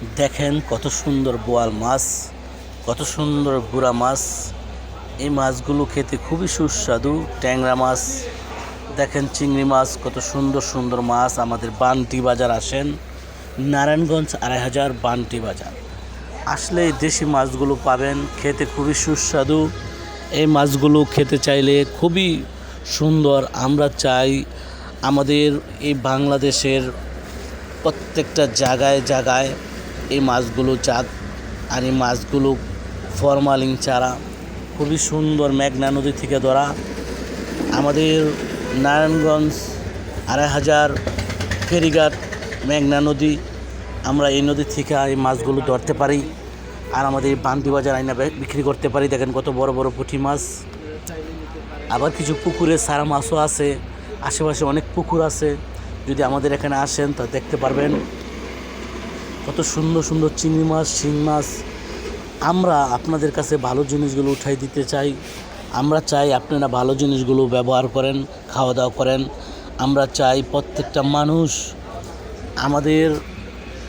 দেখেন কত সুন্দর বোয়াল মাছ, কত সুন্দর গুড়া মাছ। এই মাছগুলো খেতে খুবই সুস্বাদু, ট্যাংরা মাছ। দেখেন চিংড়ি মাছ, কত সুন্দর সুন্দর মাছ আমাদের বান্টি বাজার আসেন। নারায়ণগঞ্জ আড়াই হাজার বান্টি বাজার। আসলে দেশি মাছগুলো পাবেন, খেতে খুবই সুস্বাদু। এই মাছগুলো খেতে চাইলে খুবই সুন্দর। আমরা চাই আমাদের এই বাংলাদেশের প্রত্যেকটা জায়গায় জায়গায় এই মাছগুলো চাক আর এই মাছগুলো ফরমালিং চারা, খুবই সুন্দর মেঘনা নদী থেকে ধরা। আমাদের নারায়ণগঞ্জ আড়াই হাজার ফেরিঘাট মেঘনা নদী, আমরা এই নদী থেকে এই মাছগুলো ধরতে পারি। আর আমাদের বান্দি বাজার আইনা বিক্রি করতে পারি। দেখেন কত বড় বড় পুঁটি মাছ। আবার কিছু পুকুরে সারা মাছও আছে। আশেপাশে অনেক পুকুর আছে। যদি আমাদের এখানে আসেন, তা দেখতে পারবেন। কত সুন্দর সুন্দর চিংড়ি মাছ, শিং মাছ। আমরা আপনাদের কাছে ভালো জিনিসগুলো উঠাই দিতে চাই। আমরা চাই আপনারা ভালো জিনিসগুলো ব্যবহার করেন, খাওয়া দাওয়া করেন। আমরা চাই প্রত্যেকটা মানুষ আমাদের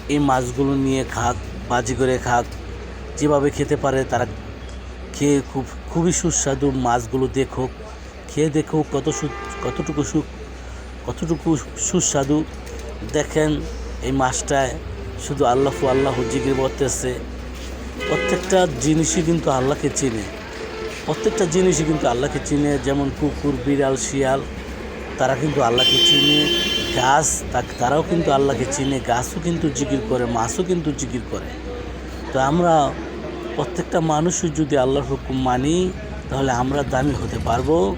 এই মাছগুলো নিয়ে খাক, বাজি করে খাক। যেভাবে খেতে পারে তারা খেয়ে খুব, খুবই সুস্বাদু মাছগুলো দেখুক। খেয়ে দেখুক কত সু, কতটুকু সু, কতটুকু সুস্বাদু। দেখেন এই মাছটায় শুধু আল্লাহ আল্লাহ জিকির করতেছে। প্রত্যেকটা জিনিসই কিন্তু আল্লাহকে চিনে। প্রত্যেকটা জিনিসই কিন্তু আল্লাহকে চিনে, যেমন কুকুর, বিড়াল, শিয়াল, তারা কিন্তু আল্লাহকে চিনে। গাছ তারাও কিন্তু আল্লাহকে চিনে। গাছও কিন্তু জিকির করে, মাছও কিন্তু জিকির করে। তো আমরা প্রত্যেকটা মানুষই যদি আল্লাহর হুকুম মানি, তাহলে আমরা দামি হতে পারব।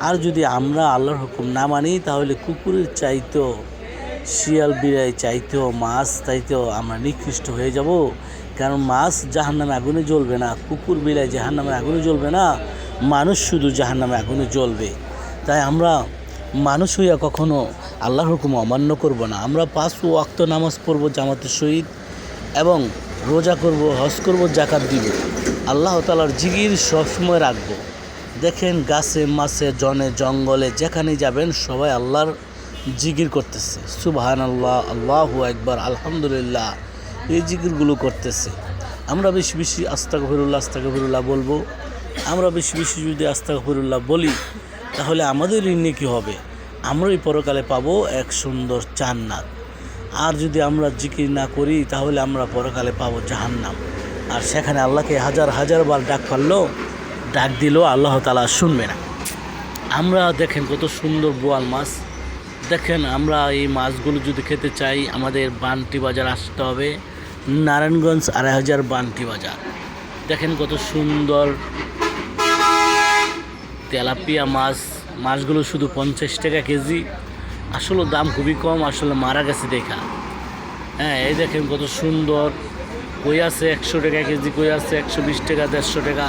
আর যদি আমরা আল্লাহর হুকুম না মানি, তাহলে কুকুরের চাইতেও শিয়াল বিড়াই চাইতেও মাছ চাইতেও আমরা নিকৃষ্ট হয়ে যাব। কারণ মাছ জাহান্নামে আগুনে জ্বলবে না, কুকুর বিড়াই জাহান্নামে আগুনে জ্বলবে না, মানুষ শুধু জাহান্নামে আগুনে জ্বলবে। তাই আমরা মানুষ হইয়া কখনো আল্লাহর হুকুম অমান্য করব না। আমরা পাঁচ ওয়াক্ত নামাজ পড়ব জামাতের সহিত এবং রোজা করব, হজ করব জাকাত দিব। আল্লাহ তালার জিগির সবসময় রাখব। দেখেন গাছে মাছে, জনে জঙ্গলে যেখানে যাবেন সবাই আল্লাহর জিকির করতেছে। সুবহান আল্লাহ আল্লাহ একবার আলহামদুলিল্লাহ, এই জিকিরগুলো করতেছে। আমরা বেশি বেশি আস্তা ফিরুল্লাহ আস্তা ফিরুল্লাহ বলব। আমরা বেশি বেশি যদি আস্তাক ফিরুল্লাহ বলি, তাহলে আমাদের ঋণে কী হবে। আমরাই পরকালে পাবো এক সুন্দর জান্নাত। আর যদি আমরা জিকির না করি, তাহলে আমরা পরকালে পাবো জাহান্নাম। আর সেখানে আল্লাহকে হাজার হাজার বার ডাক পারল ডাক দিলেও আল্লাহ তালা শুনবে না। আমরা দেখেন কত সুন্দর বোয়াল মাছ। দেখেন, আমরা এই মাছগুলো যদি খেতে চাই, আমাদের বান্টি বাজার আসতে হবে। নারায়ণগঞ্জ আড়াই হাজার বান্টি বাজার। দেখেন কত সুন্দর তেলাপিয়া মাছ। মাছগুলো শুধু পঞ্চাশ টাকা কেজি। আসলে দাম খুবই কম, আসলে মারা গেছে দেখা। হ্যাঁ এই দেখেন কত সুন্দর। কই আছে একশো টাকা কেজি, কই আছে একশো বিশ টাকা, দেড়শো টাকা।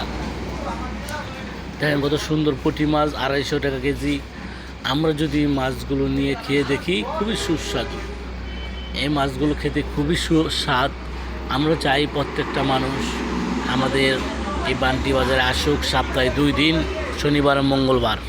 দেখেন কত সুন্দর পুঁটি মাছ, আড়াইশো টাকা কেজি। আমরা যদি মাছগুলো নিয়ে খেয়ে দেখি, খুবই সুস্বাদু। এই মাছগুলো খেতে খুবই সুস্বাদ আমরা চাই প্রত্যেকটা মানুষ আমাদের এই বান্টি বাজারে আসুক, সপ্তাহে দুই দিন, শনিবার মঙ্গলবার।